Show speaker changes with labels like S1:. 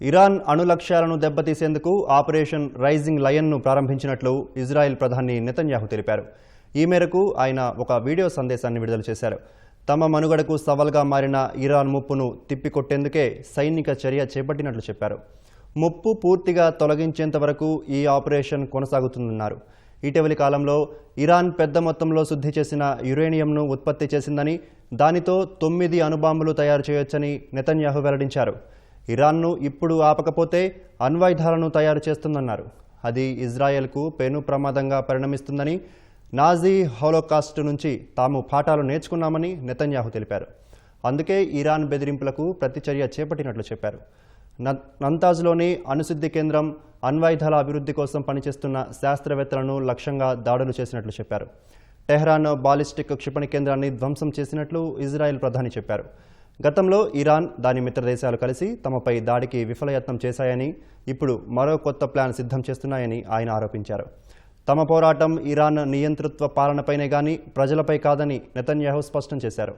S1: Iran అణులక్ష్యాలను దెబ్బతీసేందుకు operation rising లయన్ను ప్రారంభించినట్లు ఇజ్రాయెల్ ప్రధాని నెతన్యాహు తెలిపారు. ఈ మేరకు ఆయన ఒక వీడియో సందేశాన్ని విడుదల చేశారు. తమ మనుగడకు సవాల్గా మారిన ఇరాన్ ముప్పును తిప్పికొట్టేందుకే సైనిక చర్య చేపట్టినట్లు చెప్పారు. ముప్పు పూర్తిగా తొలగించేంత వరకు ఈ ఆపరేషన్ కొనసాగుతుందన్నారు. ఇటీవలి కాలంలో ఇరాన్ పెద్ద మొత్తంలో శుద్ధి చేసిన యురేనియంను ఉత్పత్తి చేసిందని దానితో తొమ్మిది అణుబాంబులు తయారు చేయొచ్చని నెతన్యాహు వెల్లడించారు. ఇరాన్ను ఇప్పుడు ఆపకపోతే అణ్వాయుధాలను తయారు చేస్తుందన్నారు. అది ఇజ్రాయెల్కు పెను ప్రమాదంగా పరిణమిస్తుందని నాజీ హోలోకాస్ట్ నుంచి తాము పాఠాలు నేర్చుకున్నామని నెతన్యాహు తెలిపారు. అందుకే ఇరాన్ బెదిరింపులకు ప్రతిచర్య చేపట్టినట్లు చెప్పారు. న- నంతాజ్లోని అణుశుద్ధి కేంద్రం అణ్వాయుధాల అభివృద్ధి కోసం పనిచేస్తున్న శాస్త్రవేత్తలను లక్ష్యంగా దాడులు చేసినట్లు చెప్పారు. టెహ్రాన్ బాలిస్టిక్ క్షిపణి కేంద్రాన్ని ధ్వంసం చేసినట్లు ఇజ్రాయెల్ ప్రధాని చెప్పారు. గతంలో ఇరాన్ దాని మిత్రదేశాలు కలిసి తమపై దాడికి విఫలయత్నం చేశాయని ఇప్పుడు మరో కొత్త ప్లాన్ సిద్ధం చేస్తున్నాయని ఆయన ఆరోపించారు. తమ పోరాటం ఇరాన్ నియంతృత్వ పాలనపైనే గాని ప్రజలపై కాదని నెతన్యాహు స్పష్టం చేశారు.